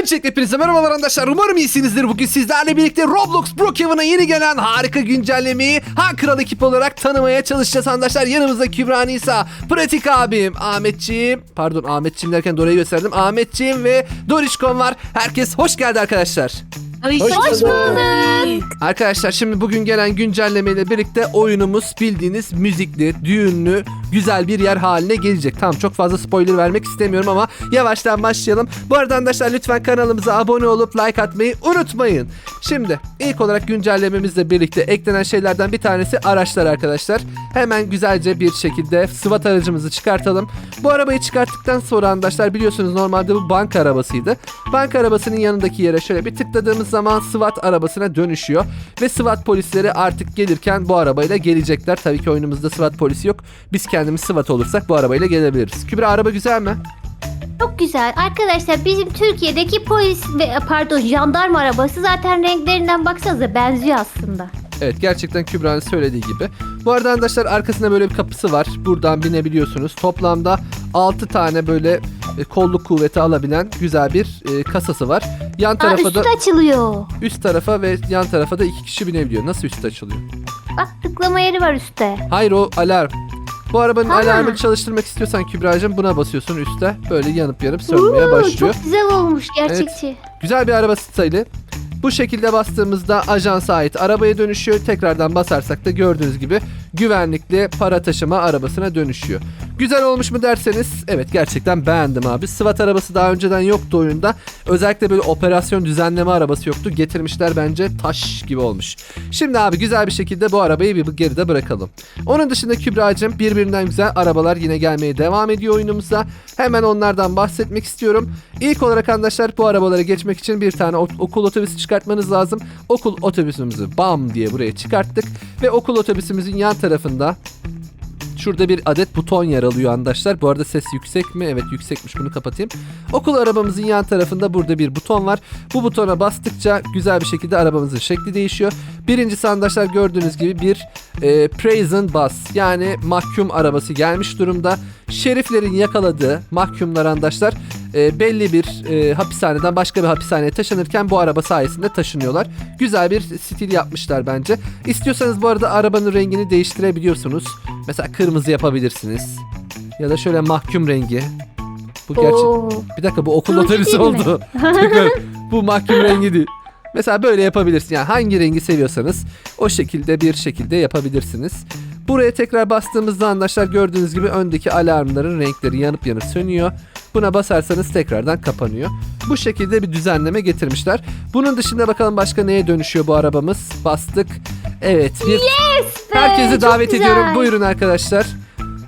Öncelikle hepinize merhabalar arkadaşlar. Umarım iyisinizdir. Bugün sizlerle birlikte Roblox Brookhaven'a yeni gelen harika güncellemeyi Han Kral ekip olarak tanımaya çalışacağız arkadaşlar. Yanımızda Kübra Nisa, Pratik abim, Ahmetciğim, pardon Ahmetciğim derken Dora'yı gösterdim. Ahmetciğim ve Dorişkon var. Herkes hoş geldi arkadaşlar. Hoş, Hoş bulduk. Arkadaşlar şimdi bugün gelen güncellemeyle birlikte oyunumuz bildiğiniz müzikli, düğünlü, güzel bir yer haline gelecek. Tamam çok fazla spoiler vermek istemiyorum ama yavaştan başlayalım. Bu arada arkadaşlar lütfen kanalımıza abone olup like atmayı unutmayın. Şimdi ilk olarak güncellememizle birlikte eklenen şeylerden bir tanesi araçlar arkadaşlar. Hemen güzelce bir şekilde SWAT aracımızı çıkartalım. Bu arabayı çıkarttıktan sonra arkadaşlar biliyorsunuz normalde bu banka arabasıydı. Banka arabasının yanındaki yere şöyle bir tıkladığımız zaman SWAT arabasına dönüşüyor. Ve SWAT polisleri artık gelirken bu arabayla gelecekler. Tabii ki oyunumuzda SWAT polisi yok. Biz kendimiz SWAT olursak bu arabayla gelebiliriz. Kübra araba güzel mi? Çok güzel. Arkadaşlar bizim Türkiye'deki polis ve pardon jandarma arabası zaten renklerinden baksanıza benziyor aslında. Evet gerçekten Kübra'nın söylediği gibi. Bu arada arkadaşlar arkasında böyle bir kapısı var. Buradan binebiliyorsunuz. Toplamda 6 tane böyle e, kolluk kuvveti alabilen güzel bir e, kasası var. Yan Aa, tarafa üstü da açılıyor. üst tarafa ve yan tarafa da iki kişi binebiliyor. Nasıl üstü açılıyor? Bak tıklama yeri var üstte. Hayır o alarm. Bu arabanın Ha. alarmını çalıştırmak istiyorsan Kübra'cığım buna basıyorsun üstte. Böyle yanıp yanıp sönmeye Oo, başlıyor. Çok güzel olmuş gerçekçi. Güzel bir araba stili. Bu şekilde bastığımızda ajansa ait arabaya dönüşüyor. Tekrardan basarsak da gördüğünüz gibi güvenlikli para taşıma arabasına dönüşüyor. Güzel olmuş mu derseniz evet gerçekten beğendim abi. SWAT arabası daha önceden yoktu oyunda. Özellikle böyle operasyon düzenleme arabası yoktu. Getirmişler bence taş gibi olmuş. Şimdi abi güzel bir şekilde bu arabayı bir geride bırakalım. Onun dışında Kübra'cığım birbirinden güzel arabalar yine gelmeye devam ediyor oyunumuza. Hemen onlardan bahsetmek istiyorum. İlk olarak arkadaşlar bu arabalara geçmek için bir tane okul otobüsü çıkartmanız lazım. Okul otobüsümüzü bam diye buraya çıkarttık. Ve okul otobüsümüzün yan tarafında Şurada bir adet buton yer alıyor arkadaşlar. Bu arada ses yüksek mi? Evet yüksekmiş bunu kapatayım. Okul arabamızın yan tarafında burada bir buton var. Bu butona bastıkça güzel bir şekilde arabamızın şekli değişiyor. Birincisi arkadaşlar gördüğünüz gibi bir e, prison bus yani mahkum arabası gelmiş durumda. Şeriflerin yakaladığı mahkumlar arkadaşlar e, belli bir e, hapishaneden başka bir hapishaneye taşınırken bu araba sayesinde taşınıyorlar. Güzel bir stil yapmışlar bence. İstiyorsanız bu arada arabanın rengini değiştirebiliyorsunuz. Mesela kırmızı yapabilirsiniz. Ya da şöyle mahkum rengi. Bu gerçi Oo. bir dakika bu okul Turuncu otobüsü değil mi? oldu. Tekrar, bu mahkum rengi değil. Mesela böyle yapabilirsin. Yani hangi rengi seviyorsanız o şekilde bir şekilde yapabilirsiniz. Buraya tekrar bastığımızda arkadaşlar gördüğünüz gibi öndeki alarmların renkleri yanıp yanıp sönüyor. Buna basarsanız tekrardan kapanıyor. Bu şekilde bir düzenleme getirmişler. Bunun dışında bakalım başka neye dönüşüyor bu arabamız. Bastık. Evet. Bir Be, Herkesi davet güzel. ediyorum. Buyurun arkadaşlar.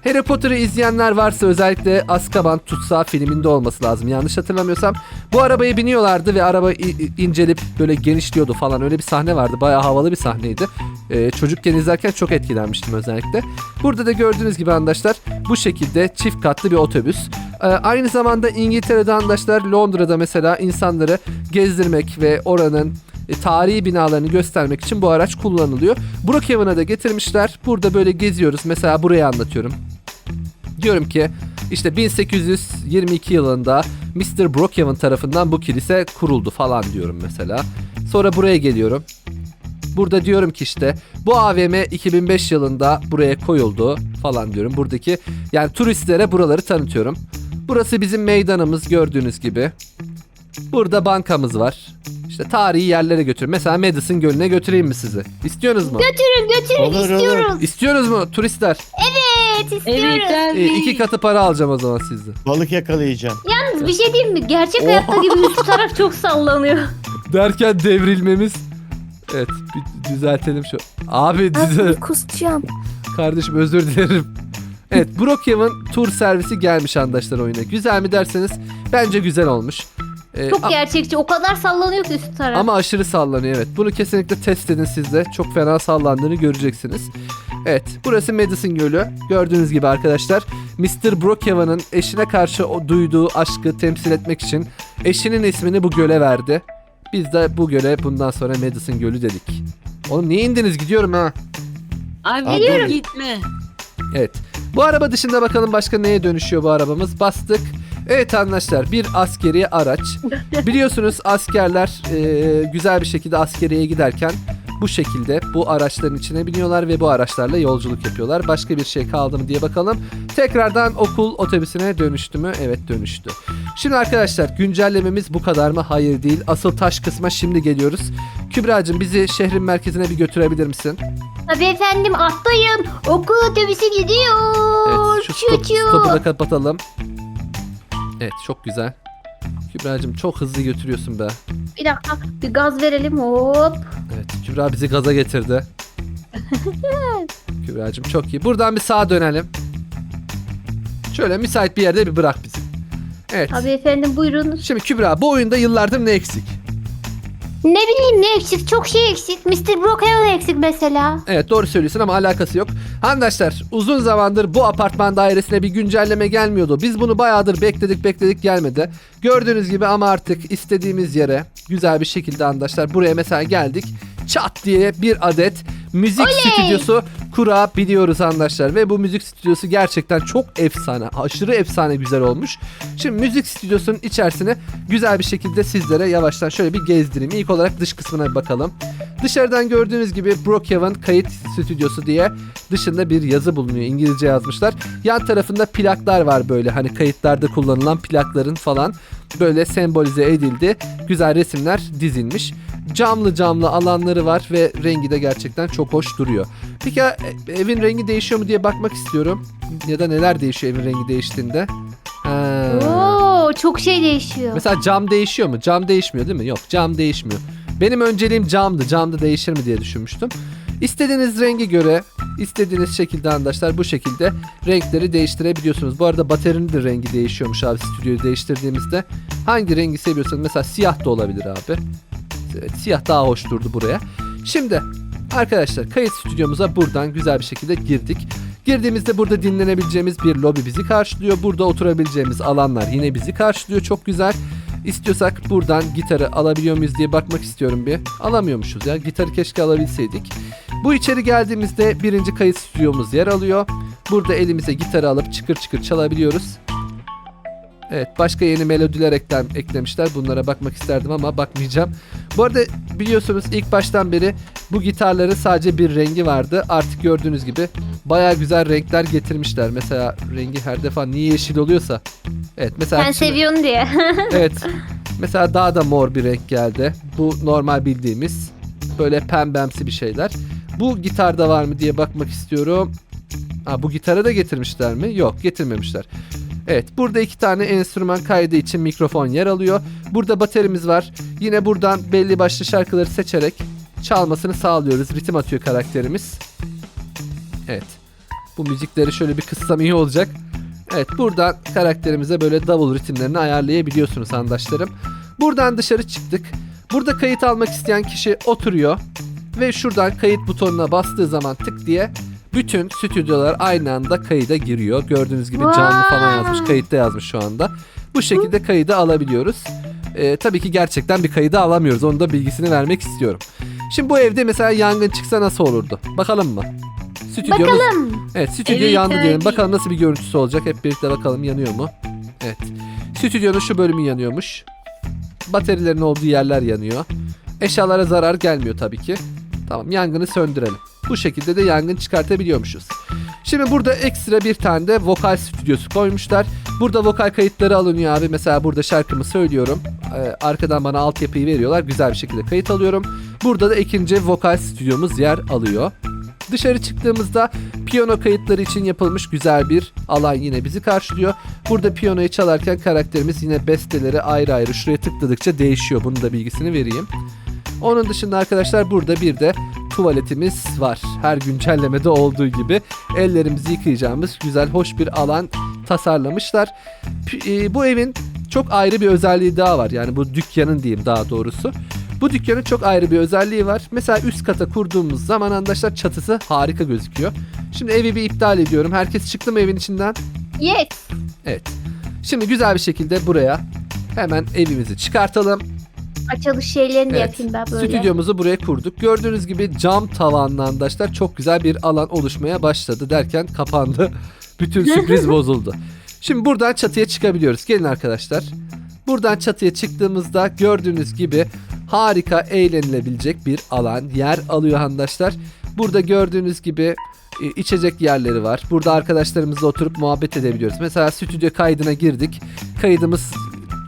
Harry Potter'ı izleyenler varsa özellikle Azkaban Tutsağı filminde olması lazım. Yanlış hatırlamıyorsam. Bu arabaya biniyorlardı ve araba incelip böyle genişliyordu falan. Öyle bir sahne vardı. Bayağı havalı bir sahneydi. Ee, çocukken izlerken çok etkilenmiştim özellikle. Burada da gördüğünüz gibi arkadaşlar bu şekilde çift katlı bir otobüs. Ee, aynı zamanda İngiltere'de arkadaşlar Londra'da mesela insanları gezdirmek ve oranın e, tarihi binalarını göstermek için bu araç kullanılıyor. Brookhaven'a da getirmişler. Burada böyle geziyoruz. Mesela burayı anlatıyorum. Diyorum ki işte 1822 yılında Mr. Brookhaven tarafından bu kilise kuruldu falan diyorum mesela. Sonra buraya geliyorum. Burada diyorum ki işte bu AVM 2005 yılında buraya koyuldu falan diyorum. Buradaki yani turistlere buraları tanıtıyorum. Burası bizim meydanımız gördüğünüz gibi. Burada bankamız var. İşte tarihi yerlere götür. Mesela Madison Gölü'ne götüreyim mi sizi? İstiyorsunuz mu? Götürün götürün Olur, olur. istiyoruz. İstiyorsunuz mu turistler? Evet istiyoruz. Evet Ee, iki katı para alacağım o zaman sizden. Balık yakalayacağım. Yalnız bir şey diyeyim mi? Gerçek hayatta gibi üst taraf çok sallanıyor. Derken devrilmemiz. Evet bir düzeltelim şu. Abi düzel. kusacağım. Kardeşim özür dilerim. Evet Brookhaven tur servisi gelmiş arkadaşlar oyuna. Güzel mi derseniz bence güzel olmuş. Ee, Çok gerçekçi. O kadar sallanıyor ki üst taraf. ama aşırı sallanıyor evet. Bunu kesinlikle test edin siz de. Çok fena sallandığını göreceksiniz. Evet burası Madison Gölü. Gördüğünüz gibi arkadaşlar Mr. Brookhaven'ın eşine karşı o duyduğu aşkı temsil etmek için eşinin ismini bu göle verdi. Biz de bu göle bundan sonra Madison Gölü dedik. Oğlum niye indiniz gidiyorum ha. Abi Geliyorum. dur gitme. Evet. Bu araba dışında bakalım başka neye dönüşüyor bu arabamız. Bastık. Evet arkadaşlar bir askeri araç. Biliyorsunuz askerler e, güzel bir şekilde askeriye giderken bu şekilde bu araçların içine biniyorlar ve bu araçlarla yolculuk yapıyorlar. Başka bir şey kaldı mı diye bakalım. Tekrardan okul otobüsüne dönüştü mü? Evet dönüştü. Şimdi arkadaşlar güncellememiz bu kadar mı? Hayır değil. Asıl taş kısma şimdi geliyoruz. Kübra'cığım bizi şehrin merkezine bir götürebilir misin? Tabii efendim atlayın. Okul otobüsü gidiyor. Evet şu stop, Çu çu. stopu da kapatalım. Evet çok güzel. Kübra'cığım çok hızlı götürüyorsun be. Bir dakika bir gaz verelim hop. Evet Kübra bizi gaza getirdi. Kübra'cığım çok iyi. Buradan bir sağa dönelim. Şöyle müsait bir yerde bir bırak bizi. Evet. Tabii efendim buyurun. Şimdi Kübra bu oyunda yıllardır ne eksik? Ne bileyim ne eksik çok şey eksik. Mr. Brookhaven eksik mesela. Evet doğru söylüyorsun ama alakası yok. Arkadaşlar uzun zamandır bu apartman dairesine bir güncelleme gelmiyordu. Biz bunu bayağıdır bekledik bekledik gelmedi. Gördüğünüz gibi ama artık istediğimiz yere güzel bir şekilde arkadaşlar buraya mesela geldik. Çat diye bir adet müzik stüdyosu kurabiliyoruz arkadaşlar. Ve bu müzik stüdyosu gerçekten çok efsane. Aşırı efsane güzel olmuş. Şimdi müzik stüdyosunun içerisine güzel bir şekilde sizlere yavaştan şöyle bir gezdireyim. İlk olarak dış kısmına bir bakalım. Dışarıdan gördüğünüz gibi Brookhaven kayıt stüdyosu diye dışında bir yazı bulunuyor. İngilizce yazmışlar. Yan tarafında plaklar var böyle hani kayıtlarda kullanılan plakların falan böyle sembolize edildi. Güzel resimler dizilmiş. Camlı camlı alanları var ve rengi de gerçekten çok hoş duruyor. Peki e, evin rengi değişiyor mu diye bakmak istiyorum. Ya da neler değişiyor evin rengi değiştiğinde? Ha. Oo çok şey değişiyor. Mesela cam değişiyor mu? Cam değişmiyor değil mi? Yok cam değişmiyor. Benim önceliğim camdı. Camda değişir mi diye düşünmüştüm. İstediğiniz rengi göre, istediğiniz şekilde arkadaşlar bu şekilde renkleri değiştirebiliyorsunuz. Bu arada baterinin de rengi değişiyormuş abi stüdyoyu değiştirdiğimizde. Hangi rengi seviyorsanız mesela siyah da olabilir abi. Evet, siyah daha hoş durdu buraya. Şimdi arkadaşlar kayıt stüdyomuza buradan güzel bir şekilde girdik. Girdiğimizde burada dinlenebileceğimiz bir lobi bizi karşılıyor. Burada oturabileceğimiz alanlar yine bizi karşılıyor. Çok güzel. İstiyorsak buradan gitarı alabiliyor muyuz diye bakmak istiyorum bir. Alamıyormuşuz ya. Gitarı keşke alabilseydik. Bu içeri geldiğimizde birinci kayıt stüdyomuz yer alıyor. Burada elimize gitarı alıp çıkır çıkır çalabiliyoruz. Evet başka yeni melodiler eklem, eklemişler. Bunlara bakmak isterdim ama bakmayacağım. Bu arada biliyorsunuz ilk baştan beri bu gitarların sadece bir rengi vardı. Artık gördüğünüz gibi baya güzel renkler getirmişler. Mesela rengi her defa niye yeşil oluyorsa. Evet mesela Sen şimdi- seviyorsun diye. Evet. Mesela daha da mor bir renk geldi. Bu normal bildiğimiz böyle pembemsi bir şeyler. Bu gitarda var mı diye bakmak istiyorum. Ha, bu gitarı da getirmişler mi? Yok getirmemişler. Evet burada iki tane enstrüman kaydı için mikrofon yer alıyor. Burada baterimiz var. Yine buradan belli başlı şarkıları seçerek çalmasını sağlıyoruz. Ritim atıyor karakterimiz. Evet. Bu müzikleri şöyle bir kıssam iyi olacak. Evet buradan karakterimize böyle davul ritimlerini ayarlayabiliyorsunuz arkadaşlarım. Buradan dışarı çıktık. Burada kayıt almak isteyen kişi oturuyor. Ve şuradan kayıt butonuna bastığı zaman tık diye bütün stüdyolar aynı anda kayıda giriyor. Gördüğünüz gibi canlı falan yazmış. Kayıtta yazmış şu anda. Bu şekilde kaydı alabiliyoruz. Ee, tabii ki gerçekten bir kaydı alamıyoruz. Onun da bilgisini vermek istiyorum. Şimdi bu evde mesela yangın çıksa nasıl olurdu? Bakalım mı? Stüdyomuz Bakalım. Evet stüdyo Evet, yandı diyelim. evet. Bakalım nasıl bir görüntüsü olacak. Hep birlikte bakalım yanıyor mu? Evet. Stüdyonun şu bölümü yanıyormuş. Baterilerin olduğu yerler yanıyor. Eşyalara zarar gelmiyor tabii ki. Tamam yangını söndürelim. Bu şekilde de yangın çıkartabiliyormuşuz. Şimdi burada ekstra bir tane de vokal stüdyosu koymuşlar. Burada vokal kayıtları alınıyor abi. Mesela burada şarkımı söylüyorum. Ee, arkadan bana altyapıyı veriyorlar. Güzel bir şekilde kayıt alıyorum. Burada da ikinci vokal stüdyomuz yer alıyor. Dışarı çıktığımızda piyano kayıtları için yapılmış güzel bir alan yine bizi karşılıyor. Burada piyanoyu çalarken karakterimiz yine besteleri ayrı ayrı şuraya tıkladıkça değişiyor. Bunun da bilgisini vereyim. Onun dışında arkadaşlar burada bir de tuvaletimiz var. Her güncellemede olduğu gibi ellerimizi yıkayacağımız güzel hoş bir alan tasarlamışlar. E, bu evin çok ayrı bir özelliği daha var. Yani bu dükkanın diyeyim daha doğrusu. Bu dükkanın çok ayrı bir özelliği var. Mesela üst kata kurduğumuz zaman arkadaşlar çatısı harika gözüküyor. Şimdi evi bir iptal ediyorum. Herkes çıktı mı evin içinden? Yes. Evet. Şimdi güzel bir şekilde buraya hemen evimizi çıkartalım. Açılış şeylerini de Evet. yapayım ben böyle. Stüdyomuzu buraya kurduk. Gördüğünüz gibi cam tavanlı arkadaşlar çok güzel bir alan oluşmaya başladı derken kapandı. Bütün sürpriz bozuldu. Şimdi buradan çatıya çıkabiliyoruz. Gelin arkadaşlar. Buradan çatıya çıktığımızda gördüğünüz gibi harika eğlenilebilecek bir alan yer alıyor arkadaşlar. Burada gördüğünüz gibi e, içecek yerleri var. Burada arkadaşlarımızla oturup muhabbet edebiliyoruz. Mesela stüdyo kaydına girdik. Kaydımız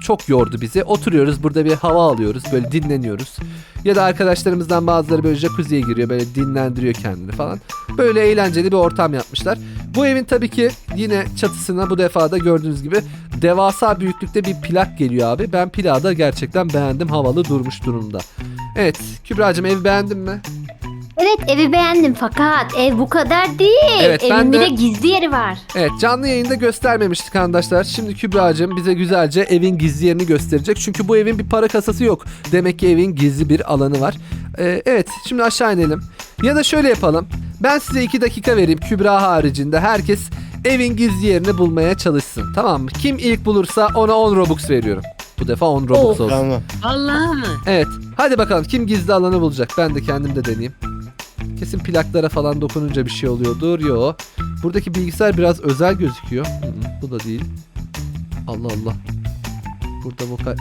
çok yordu bizi. Oturuyoruz burada bir hava alıyoruz. Böyle dinleniyoruz. Ya da arkadaşlarımızdan bazıları böyle jacuzziye giriyor. Böyle dinlendiriyor kendini falan. Böyle eğlenceli bir ortam yapmışlar. Bu evin tabii ki yine çatısına bu defa da gördüğünüz gibi devasa büyüklükte bir plak geliyor abi. Ben plağı da gerçekten beğendim. Havalı durmuş durumda. Evet Kübra'cığım evi beğendin mi? Evet evi beğendim fakat ev bu kadar değil. Evet, ben Evin bir de- de gizli yeri var. Evet canlı yayında göstermemiştik arkadaşlar. Şimdi Kübra'cığım bize güzelce evin gizli yerini gösterecek. Çünkü bu evin bir para kasası yok. Demek ki evin gizli bir alanı var. Ee, evet şimdi aşağı inelim. Ya da şöyle yapalım. Ben size iki dakika vereyim Kübra haricinde. Herkes evin gizli yerini bulmaya çalışsın. Tamam mı? Kim ilk bulursa ona 10 Robux veriyorum. Bu defa 10 Robux Oh. olsun. Tamam. Allah mı? Evet. Hadi bakalım kim gizli alanı bulacak? Ben de kendim de deneyeyim. Kesin plaklara falan dokununca bir şey oluyordur. Yo. Buradaki bilgisayar biraz özel gözüküyor. Hı hı, bu da değil. Allah Allah. Burada vokal...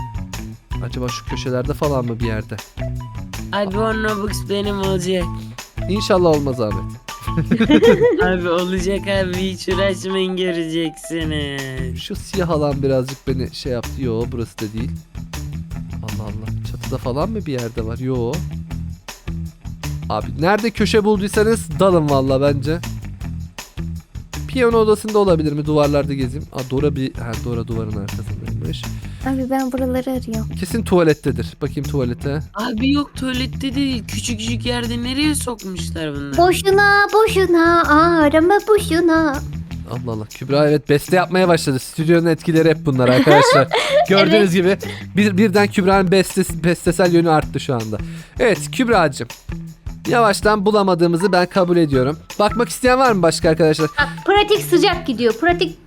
Acaba şu köşelerde falan mı bir yerde? Abi o Robux benim olacak. İnşallah olmaz Ahmet. abi olacak abi hiç uğraşmayın göreceksiniz. Şu siyah alan birazcık beni şey yaptı. Yo burası da değil. Allah Allah. Çatıda falan mı bir yerde var? Yo. Abi nerede köşe bulduysanız dalın valla bence. Piyano odasında olabilir mi? Duvarlarda gezeyim. Aa Dora bir... Ha Dora duvarın arkasındaymış. Abi ben buraları arıyorum. Kesin tuvalettedir. Bakayım tuvalete. Abi yok tuvalette değil küçük küçük yerde nereye sokmuşlar bunları? Boşuna boşuna arama boşuna. Allah Allah. Kübra evet beste yapmaya başladı. Stüdyonun etkileri hep bunlar arkadaşlar. Gördüğünüz gibi bir, birden Kübra'nın bestes, bestesel yönü arttı şu anda. Evet Kübra'cığım. Yavaştan bulamadığımızı ben kabul ediyorum. Bakmak isteyen var mı başka arkadaşlar? Bak pratik sıcak gidiyor. Pratik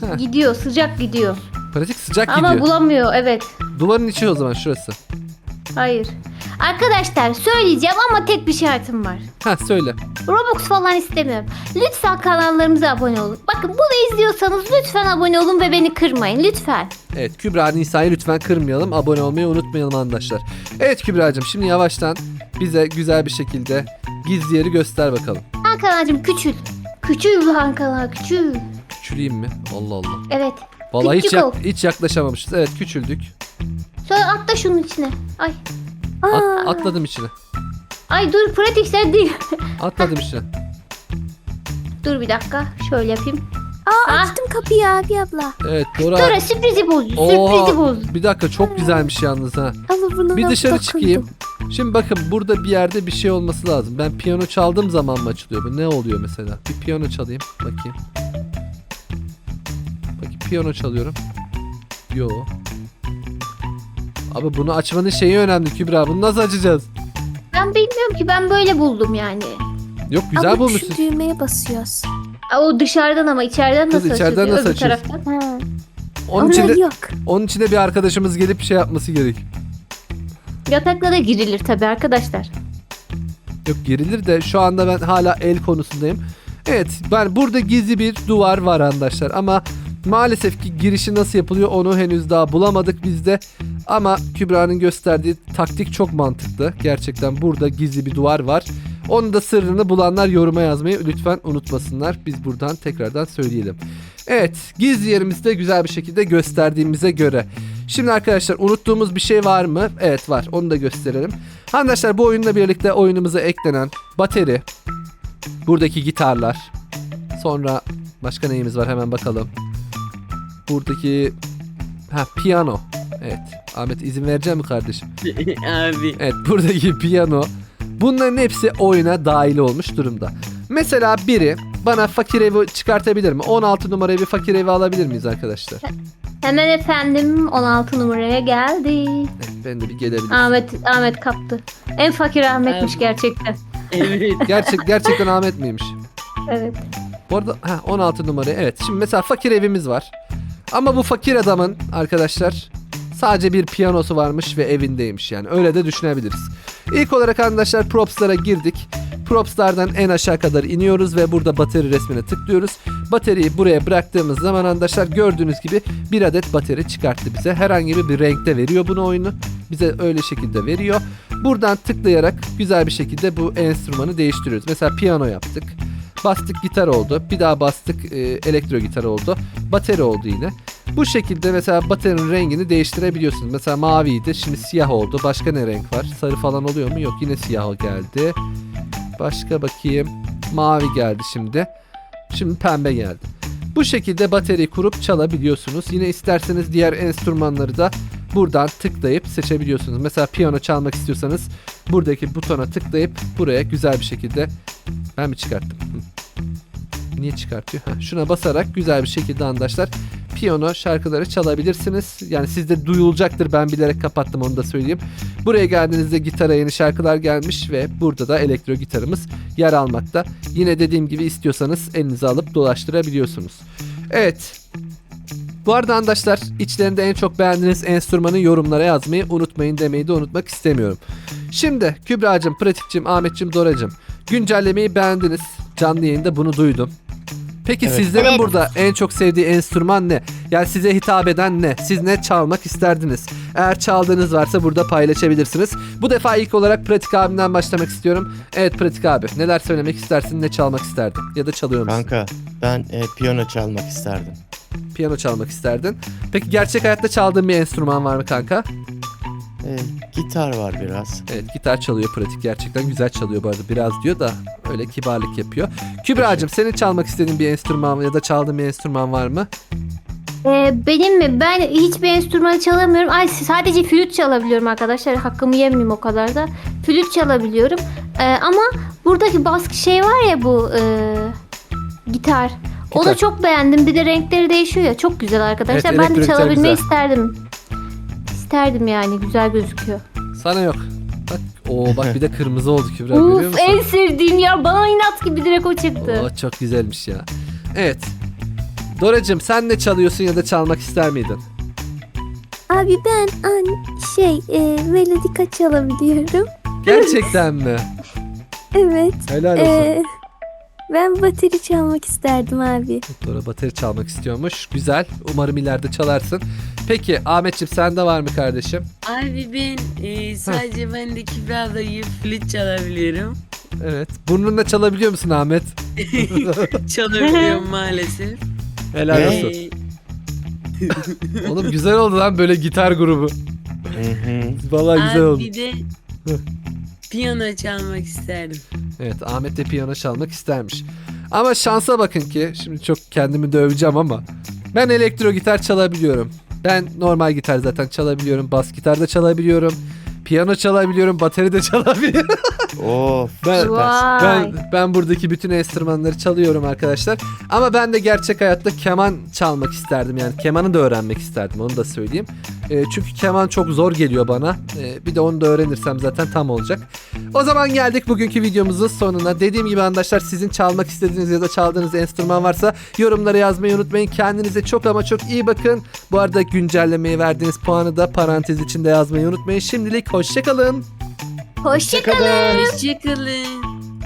Heh. gidiyor sıcak gidiyor. Pratik sıcak Ama gidiyor. bulamıyor evet. Duvarın içi o zaman şurası. Hayır. Arkadaşlar söyleyeceğim ama tek bir şartım var. Ha söyle. Robux falan istemiyorum. Lütfen kanallarımıza abone olun. Bakın bunu izliyorsanız lütfen abone olun ve beni kırmayın. Lütfen. Evet Kübra Nisa'yı lütfen kırmayalım. Abone olmayı unutmayalım arkadaşlar. Evet Kübra'cığım şimdi yavaştan bize güzel bir şekilde gizli yeri göster bakalım. Hakan'cığım küçül. Küçül Hakan küçül. Küçüleyim mi? Allah Allah. Evet. Vallahi hiç, Küçük yak- ol. hiç yaklaşamamışız. Evet küçüldük. Sonra atla şunun içine. Ay. At- atladım içine. Ay dur pratikler değil. Atladım içine. dur bir dakika. Şöyle yapayım. Aa Ah. açtım kapıyı abi abla. Evet Dora. Dora sürprizi bozdu. Oha, Sürprizi bozdu. bir dakika çok güzelmiş yalnız ha. Ama buna Bir nasıl dışarı dokundum? çıkayım. Şimdi bakın burada bir yerde bir şey olması lazım. Ben piyano çaldığım zaman mı açılıyor bu? Ne oluyor mesela? Bir piyano çalayım. Bakayım. Bakayım piyano çalıyorum. Yo. Abi bunu açmanın şeyi önemli Kübra. Bunu nasıl açacağız? Ben bilmiyorum ki ben böyle buldum yani. Yok güzel Abla bulmuşsun. şu düğmeye basıyoruz. Aa, O dışarıdan ama içeriden Kız nasıl içeriden açılıyor? nasıl Öbür açıyorsun? taraftan. Ha. Onun Onlar içinde, yok. onun içinde bir arkadaşımız gelip şey yapması gerek. Yatakla da girilir tabii arkadaşlar. Yok girilir de şu anda ben hala el konusundayım. Evet ben burada gizli bir duvar var arkadaşlar ama maalesef ki girişi nasıl yapılıyor onu henüz daha bulamadık biz de. Ama Kübra'nın gösterdiği taktik çok mantıklı. Gerçekten burada gizli bir duvar var. Onun da sırrını bulanlar yoruma yazmayı lütfen unutmasınlar. Biz buradan tekrardan söyleyelim. Evet gizli yerimizi de güzel bir şekilde gösterdiğimize göre. Şimdi arkadaşlar unuttuğumuz bir şey var mı? Evet var onu da gösterelim. Arkadaşlar bu oyunla birlikte oyunumuza eklenen bateri, buradaki gitarlar, sonra başka neyimiz var hemen bakalım. Buradaki ha piyano. Evet. Ahmet izin verecek mi kardeşim? abi Evet buradaki piyano. Bunların hepsi oyuna dahil olmuş durumda. Mesela biri bana fakir evi çıkartabilir mi? 16 numarayı bir fakir evi alabilir miyiz arkadaşlar? Hemen efendim 16 numaraya geldi. Evet, ben de bir gelebilirim. Ahmet Ahmet kaptı. En fakir Ahmetmiş Abi. gerçekten. evet. Gerçek gerçekten Ahmet miymiş? Evet. Bu arada ha, 16 numara evet. Şimdi mesela fakir evimiz var. Ama bu fakir adamın arkadaşlar sadece bir piyanosu varmış ve evindeymiş yani. Öyle de düşünebiliriz. İlk olarak arkadaşlar propslara girdik. Propslardan en aşağı kadar iniyoruz ve burada bateri resmine tıklıyoruz. Bateriyi buraya bıraktığımız zaman arkadaşlar gördüğünüz gibi bir adet bateri çıkarttı bize. Herhangi bir renkte veriyor bunu oyunu. Bize öyle şekilde veriyor. Buradan tıklayarak güzel bir şekilde bu enstrümanı değiştiriyoruz. Mesela piyano yaptık. Bastık gitar oldu. Bir daha bastık e, elektro gitar oldu. Bateri oldu yine. Bu şekilde mesela baterinin rengini değiştirebiliyorsunuz. Mesela maviydi şimdi siyah oldu. Başka ne renk var? Sarı falan oluyor mu? Yok yine siyah geldi. Başka bakayım. Mavi geldi şimdi. Şimdi pembe geldi. Bu şekilde bateriyi kurup çalabiliyorsunuz. Yine isterseniz diğer enstrümanları da buradan tıklayıp seçebiliyorsunuz. Mesela piyano çalmak istiyorsanız buradaki butona tıklayıp buraya güzel bir şekilde ben mi çıkarttım? Niye çıkartıyor? Şuna basarak güzel bir şekilde arkadaşlar piyano şarkıları çalabilirsiniz. Yani sizde duyulacaktır. Ben bilerek kapattım onu da söyleyeyim. Buraya geldiğinizde gitara yeni şarkılar gelmiş ve burada da elektro gitarımız yer almakta. Yine dediğim gibi istiyorsanız elinize alıp dolaştırabiliyorsunuz. Evet. Bu arada arkadaşlar içlerinde en çok beğendiğiniz enstrümanı yorumlara yazmayı unutmayın demeyi de unutmak istemiyorum. Şimdi Kübra'cığım, Pratik'cim, Ahmet'cim, Dora'cığım güncellemeyi beğendiniz. Canlı yayında bunu duydum. Peki Evet. sizlerin Evet. burada en çok sevdiği enstrüman ne? Yani size hitap eden ne? Siz ne çalmak isterdiniz? Eğer çaldığınız varsa burada paylaşabilirsiniz. Bu defa ilk olarak Pratik abimden başlamak istiyorum. Evet Pratik abi neler söylemek istersin? Ne çalmak isterdin? Ya da çalıyor musun? Kanka ben e, piyano çalmak isterdim. Piyano çalmak isterdin. Peki gerçek hayatta çaldığın bir enstrüman var mı kanka? E, gitar var biraz. Evet gitar çalıyor pratik gerçekten güzel çalıyor bu arada biraz diyor da öyle kibarlık yapıyor. Kübra'cığım senin çalmak istediğin bir enstrüman ya da çaldığın bir enstrüman var mı? Ee, benim mi? Ben hiçbir enstrüman çalamıyorum. Ay sadece flüt çalabiliyorum arkadaşlar. Hakkımı yemeyeyim o kadar da. Flüt çalabiliyorum. Ee, ama buradaki baskı şey var ya bu e, gitar. O Gitar. da çok beğendim. Bir de renkleri değişiyor ya. Çok güzel arkadaşlar. Evet, ben de çalabilmeyi güzel. isterdim. İsterdim yani. Güzel gözüküyor. Sana yok. Bak o bak bir de kırmızı oldu Kübra görüyor Uf musun? en sevdiğim ya. Bana inat gibi direkt o çıktı. Oo, çok güzelmiş ya. Evet. Doracığım sen ne çalıyorsun ya da çalmak ister miydin? Abi ben an şey e, melodika çalabiliyorum. Gerçekten mi? Evet. Helal olsun. E, ben bateri çalmak isterdim abi. Dora bateri çalmak istiyormuş. Güzel. Umarım ileride çalarsın. Peki Ahmetciğim sende var mı kardeşim? Abi ben e, sadece ben de Kübra'dayı flüt çalabiliyorum. Evet. Burnunla çalabiliyor musun Ahmet? Çalabiliyorum maalesef. Helal Ne? olsun. E, Oğlum güzel oldu lan böyle gitar grubu. Hı hı. Vallahi güzel oldu. abi bir de piyano çalmak isterdim. Evet Ahmet de piyano çalmak istermiş. Ama şansa bakın ki şimdi çok kendimi döveceğim ama ben elektro gitar çalabiliyorum. Ben normal gitar zaten çalabiliyorum. Bas gitar da çalabiliyorum. Piyano çalabiliyorum. Bateri de çalabiliyorum. Of. Ben. Vay. ben, ben buradaki bütün enstrümanları çalıyorum arkadaşlar. Ama ben de gerçek hayatta keman çalmak isterdim. Yani kemanı da öğrenmek isterdim onu da söyleyeyim. E, çünkü keman çok zor geliyor bana. E, bir de onu da öğrenirsem zaten tam olacak. O zaman geldik bugünkü videomuzun sonuna. Dediğim gibi arkadaşlar sizin çalmak istediğiniz ya da çaldığınız enstrüman varsa yorumlara yazmayı unutmayın. Kendinize çok ama çok iyi bakın. Bu arada güncellemeyi verdiğiniz puanı da parantez içinde yazmayı unutmayın. Şimdilik hoşçakalın. Hoşçakalın. Hoşçakalın.